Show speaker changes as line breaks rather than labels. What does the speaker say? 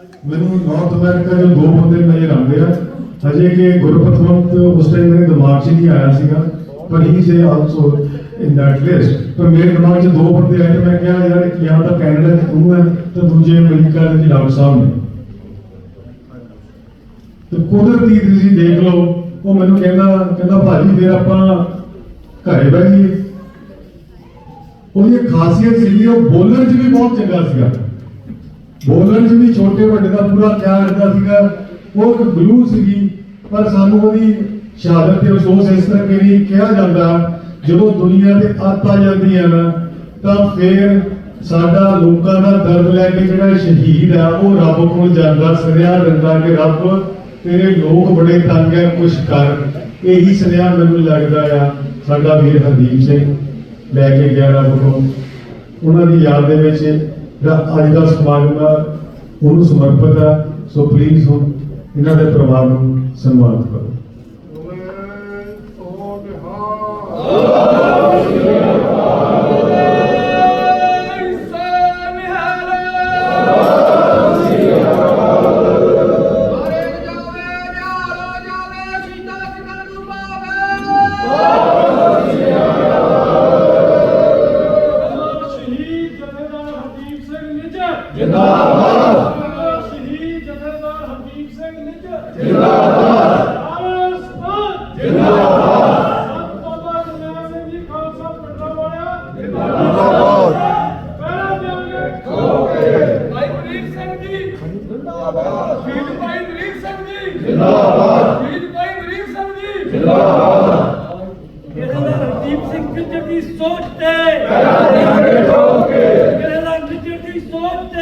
ਮੈਨੂੰ north America ਦੇ ਦੋ ਬੰਦੇ ਨਜ਼ਰ ਆਉਂਦੇ ਆ। ਹਜੇ ਕਿ ਗੁਰਪਤਵੰਤ ਉਸ ਟਾਈਮ ਮੇਰੇ ਦਿਮਾਗ 'ਚ ਨਹੀਂ ਆਇਆ ਸੀਗਾ, ਪਰ he's also in that list ਪਰ ਮੇਰੇ ਦਿਮਾਗ 'ਚ ਦੋ ਬੰਦੇ ਆਏ ਤੇ ਮੈਂ ਕਿਹਾ, ਯਾਰ, ਇੱਕ ਜਾਂ ਤਾਂ ਕੈਨੇਡਾ ਦੇ ਤੂੰ ਹੈ ਤੇ ਦੂਜੇ ਅਮਰੀਕਾ ਦੇ ਡਾਕਟਰ ਸਾਹਿਬ ਨੇ। ਤੇ ਕੁਦਰਤੀ ਤੁਸੀਂ ਦੇਖ ਲਓ, ਉਹ ਮੈਨੂੰ ਕਹਿੰਦਾ ਕਹਿੰਦਾ, ਭਾਜੀ, ਫਿਰ ਆਪਾਂ ਘਰੇ ਬਹਿ ਉਹਦੀ ਖਾਸੀਅਤ ਸੀਗੀ, ਉਹ ਬੋਲਣ 'ਚ ਵੀ ਬਹੁਤ ਚੰਗਾ ਸੀਗਾ। ਬੋਲਣ 'ਚ ਵੀ ਛੋਟੇ ਵੱਡੇ ਦਾ ਪੂਰਾ ਖਿਆਲ ਰੱਖਦਾ ਸੀਗਾ। ਉਹ ਇੱਕ ਗਲੂ ਸੀਗੀ, ਪਰ ਸਾਨੂੰ ਉਹਦੀ ਸ਼ਹਾਦਤ ਤੇ ਅਫਸੋਸ ਇਸ ਤਰ੍ਹਾਂ ਕਿ ਨਹੀਂ ਕਿਹਾ ਜਾਂਦਾ, ਜਦੋਂ ਦੁਨੀਆ ਤੇ ਅੱਤ ਆ ਜਾਂਦੀ ਹੈ ਨਾ, ਤਾਂ ਫਿਰ ਸਾਡਾ ਲੋਕਾਂ ਦਾ ਦਰਦ ਲੈ ਕੇ ਜਿਹੜਾ ਸ਼ਹੀਦ ਆ, ਉਹ ਰੱਬ ਕੋਲ ਜਾਂਦਾ, ਸੁਨੇਹਾ ਦਿੰਦਾ ਕਿ ਰੱਬ, ਤੇਰੇ ਲੋਕ ਬੜੇ ਤੰਗ ਹੈ ਕੁਛ ਕਰ। ਇਹੀ ਸੁਨੇਹਾ ਮੈਨੂੰ ਲੱਗਦਾ ਆ, ਸਾਡਾ ਵੀਰ ਹਰਦੀਪ ਸਿੰਘ ਲੈ ਕੇ ਗਿਆ ਰੱਬ ਕੋਲ। ਉਹਨਾਂ ਦੀ ਯਾਦ ਦੇ ਵਿੱਚ ਜਿਹੜਾ ਅੱਜ ਦਾ ਸਮਾਗਮ ਆ ਉਹਨੂੰ ਸਮਰਪਿਤ ਹੈ। ਸੋ ਪਲੀਜ਼ ਹੁਣ ਇਹਨਾਂ ਦੇ ਪਰਿਵਾਰ ਨੂੰ ਸਨਮਾਨਿਤ ਕਰੋ।
ਜਿੰਦਾਬਾਦ। ਸ਼ਹੀਦ ਜਥੇਦਾਰ ਹਰਦੀਪ ਸਿੰਘ ਨਿੱਜਰ ਜਿੰਦਾਬਾਦ ਜਿੰਦਾਬਾਦ ਜਿੰਦਾਬਾਦ ਬਾਬਾ ਜਰਨੈਲ ਸਿੰਘ ਜੀ ਖਾਲਸਾ ਪਿੰਡਾਂ ਵਾਲਿਆ ਜਿੰਦਾਬਾਦ ਪਹਿਰਾ ਦਿਆਂਗੇ
ਭਾਈ ਬਰੀਕ ਸਿੰਘ ਜੀ ਜਿੰਦਾਬਾਦ ਸ਼ਹੀਦ ਭਾਈ ਬਰੀਕ ਸਿੰਘ ਜੀ ਜਿੰਦਾਬਾਦ ਸ਼ਹੀਦ ਭਾਈ ਬਰੀਕ ਸਿੰਘ ਜੀ
ਇਹਦਾ ਹਰਦੀਪ ਸਿੰਘ ਨਿੱਜਰ ਦੀ ਸੋਚ ਤੇ ਪਹਿਰਾ ਦਿਆਂਗੇ ਠੋਕੇ